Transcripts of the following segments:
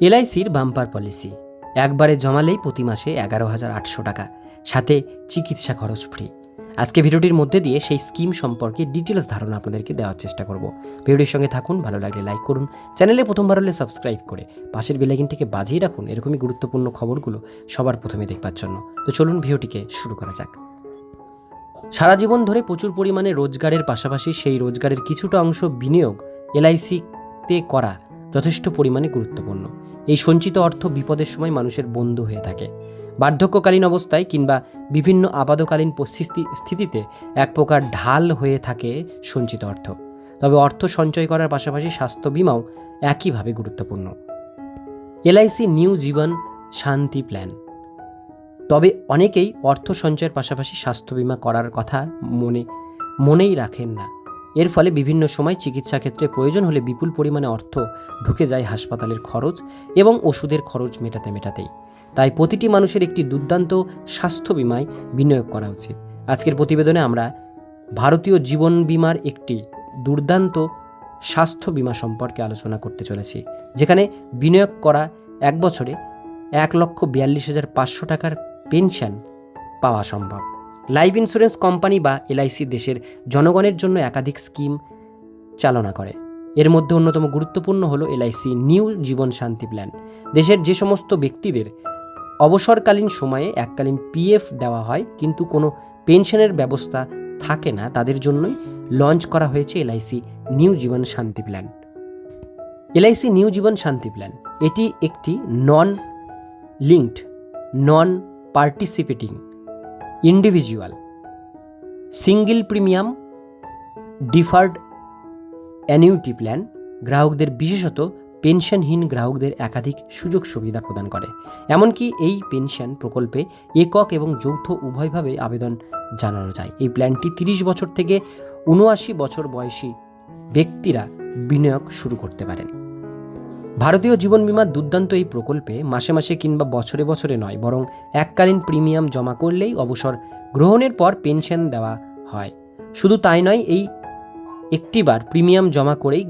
এলআইসির bumper policy. একবারে জমালেই প্রতি মাসে এগারো হাজার আটশো টাকা। সাথে চিকিৎসা খরচ ফ্রি আজকে ভিডিওটির মধ্যে দিয়ে সেই স্কিম সম্পর্কে ডিটেলস ধারণা আপনাদেরকে দেওয়ার চেষ্টা করব। ভিডিওটির সঙ্গে থাকুন, ভালো লাগলে লাইক করুন। চ্যানেলে প্রথমবার হলে সাবস্ক্রাইব করে পাশের বেলাইকিনটিকে বাজিয়ে রাখুন এরকমই গুরুত্বপূর্ণ খবরগুলো সবার প্রথমে দেখবার জন্য। তো চলুন ভিডিওটিকে শুরু করা যাক। সারা জীবন ধরে প্রচুর পরিমাণে রোজগারের পাশাপাশি সেই রোজগারের কিছুটা অংশ বিনিয়োগ এলআইসিতে করা যথেষ্ট পরিমাণে গুরুত্বপূর্ণ। এই সঞ্চিত অর্থ বিপদের সময় মানুষের বন্ধু হয়ে থাকে। বার্ধক্যকালীন অবস্থায় কিংবা বিভিন্ন আপাতকালীন স্থিতিতে এক প্রকার ঢাল হয়ে থাকে সঞ্চিত অর্থ। তবে অর্থ সঞ্চয় করার পাশাপাশি স্বাস্থ্য বিমাও একইভাবে গুরুত্বপূর্ণ। এলআইসি নিউ জীবন শান্তি প্ল্যান। তবে অনেকেই অর্থ সঞ্চয়ের পাশাপাশি স্বাস্থ্য বিমা করার কথা মনে, মনেই রাখেন না। এর ফলে বিভিন্ন সময় চিকিৎসা ক্ষেত্রে প্রয়োজন হলে বিপুল পরিমাণে অর্থ ঢুকে যায় হাসপাতালের খরচ এবং ওষুধের খরচ মেটাতে মেটাতেই। তাই প্রতিটি মানুষের একটি দুর্দান্ত স্বাস্থ্য বিমায় বিনিয়োগ করা উচিত। আজকের প্রতিবেদনে আমরা ভারতীয় জীবন বিমার একটি দুর্দান্ত স্বাস্থ্য বিমা সম্পর্কে আলোচনা করতে চলেছি, যেখানে বিনিয়োগ করা এক বছরে এক লক্ষ বিয়াল্লিশ হাজার পাঁচশো টাকার পেনশন পাওয়া সম্ভব। লাইফ ইন্স্যুরেন্স কোম্পানি বা এলআইসি দেশের জনগণের জন্য একাধিক স্কিম চালনা করে। এর মধ্যে অন্যতম গুরুত্বপূর্ণ হলো এলআইসি নিউ জীবন শান্তি প্ল্যান। দেশের যে সমস্ত ব্যক্তিদের অবসরকালীন সময়ে এককালীন পিএফ দেওয়া হয়, কিন্তু কোনো পেনশনের ব্যবস্থা থাকে না, তাদের জন্যই লঞ্চ করা হয়েছে এলআইসি নিউ জীবন শান্তি প্ল্যান। এলআইসি নিউ জীবন শান্তি প্ল্যান, এটি একটি non linked non participating individual single premium deferred annuity plan গ্রাহকদের বিশেষত পেনশনহীন গ্রাহকদের একাধিক সুযোগ সুবিধা প্রদান করে। এমনকি এই পেনশন প্রকল্পে একক এবং যৌথ উভয়ভাবে আবেদন জানানো যায়। এই প্ল্যানটি তিরিশ বছর থেকে উনআশি বছর বয়সী ব্যক্তিরা বিনিয়োগ শুরু করতে পারেন। ভারতীয় জীবন বীমার দুর্দান্ত এই প্রকল্পে মাসে মাসে কিংবা বছরে বছরে নয়, বরং এককালীন প্রিমিয়াম জমা করলেই অবসর গ্রহণের পর পেনশন দেওয়া হয়। শুধু তাই নয়, এই একটিবার প্রিমিয়াম জমা করেই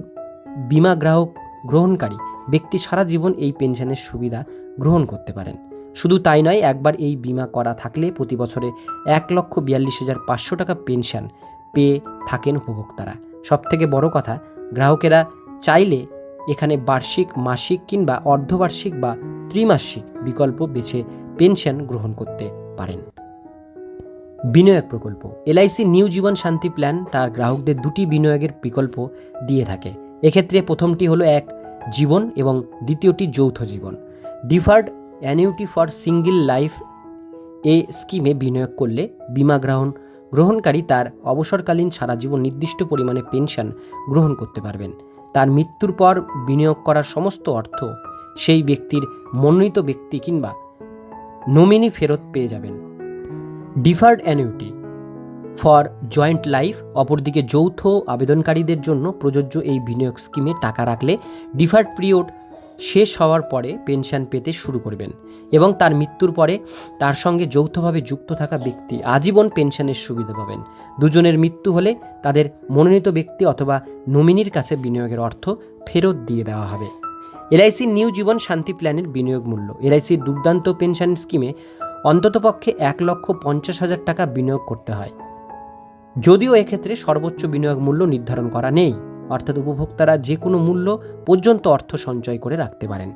বিমা গ্রাহক গ্রহণকারী ব্যক্তি সারা জীবন এই পেনশনের সুবিধা গ্রহণ করতে পারেন। শুধু তাই নয়, একবার এই বিমা করা থাকলে প্রতি বছরে এক লক্ষ বিয়াল্লিশ হাজার পাঁচশো টাকা পেনশন পেয়ে থাকেন উপভোক্তারা। সবথেকে বড় কথা, গ্রাহকেরা চাইলে এখানে বার্ষিক, মাসিক কিংবা অর্ধবার্ষিক বা ত্রিমাসিক বিকল্প বেছে পেনশন গ্রহণ করতে পারেন। বিনিয়োগ প্রকল্প। এলআইসি নিউ জীবন শান্তি প্ল্যান তার গ্রাহকদের দুটি বিনিয়োগের বিকল্প দিয়ে থাকে। এক্ষেত্রে প্রথমটি হলো এক, জীবন এবং দ্বিতীয়টি যৌথ জীবন। Deferred annuity for single life এ স্কিমে বিনিয়োগ করলে বিমা গ্রহণ, গ্রহণকারী তার অবসরকালীন সারা জীবন নির্দিষ্ট পরিমাণে পেনশন গ্রহণ করতে পারবেন। তার মৃত্যুর পর বিনিয়োগ করার সমস্ত অর্থ সেই ব্যক্তির মনোনীত ব্যক্তি কিংবা নমিনি ফেরত পেয়ে যাবেন। Deferred annuity for joint life, অপরদিকে যৌথ আবেদনকারীদের জন্য প্রযোজ্য এই বিনিয়োগ স্কিমে টাকা রাখলে ডিফার্ড পিরিয়ড শেষ হওয়ার পরে পেনশন পেতে শুরু করবেন এবং তার মৃত্যুর পরে তার সঙ্গে যৌথভাবে যুক্ত থাকা ব্যক্তি আজীবন পেনশনের সুবিধা পাবেন। দুজনের মৃত্যু হলে তাদের মনোনীত ব্যক্তি অথবা নমিনির কাছে বিনিয়োগের অর্থ ফেরত দিয়ে দেওয়া হবে। এলআইসি নিউ জীবন শান্তি প্ল্যানের বিনিয়োগ মূল্য। এলআইসির দুর্দান্ত পেনশন স্কিমে অন্ততপক্ষে এক লক্ষ পঞ্চাশ হাজার টাকা বিনিয়োগ করতে হয়। যদিও এক্ষেত্রে সর্বোচ্চ বিনিয়োগ মূল্য নির্ধারণ করা নেই। অর্থাৎ উপভোক্তারা যে কোনো মূল্য পর্যন্ত অর্থ সঞ্চয় করে রাখতে পারেন।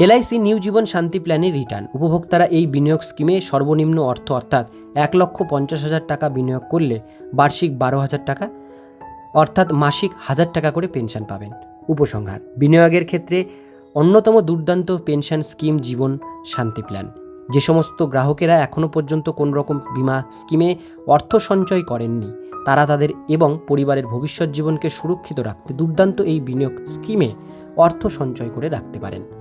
এলআইসি নিউ জীবন শান্তি প্ল্যানের রিটার্ন। উপভোক্তারা এই বিনিয়োগ স্কিমে সর্বনিম্ন অর্থ অর্থাৎ এক লক্ষ পঞ্চাশ হাজার টাকা বিনিয়োগ করলে বার্ষিক বারো হাজার টাকা অর্থাৎ মাসিক হাজার টাকা করে পেনশন পাবেন। উপসংহার, বিনিয়োগের ক্ষেত্রে অন্যতম দুর্দান্ত পেনশন স্কিম জীবন শান্তি প্ল্যান। যে সমস্ত গ্রাহকেরা এখনও পর্যন্ত কোন রকম বিমা স্কিমে অর্থ সঞ্চয় করেননি তারা তাদের এবং পরিবারের ভবিষ্যৎ জীবনকে সুরক্ষিত রাখতে দুর্দান্ত এই বিনিয়োগ স্কিমে অর্থ সঞ্চয় করে রাখতে পারেন।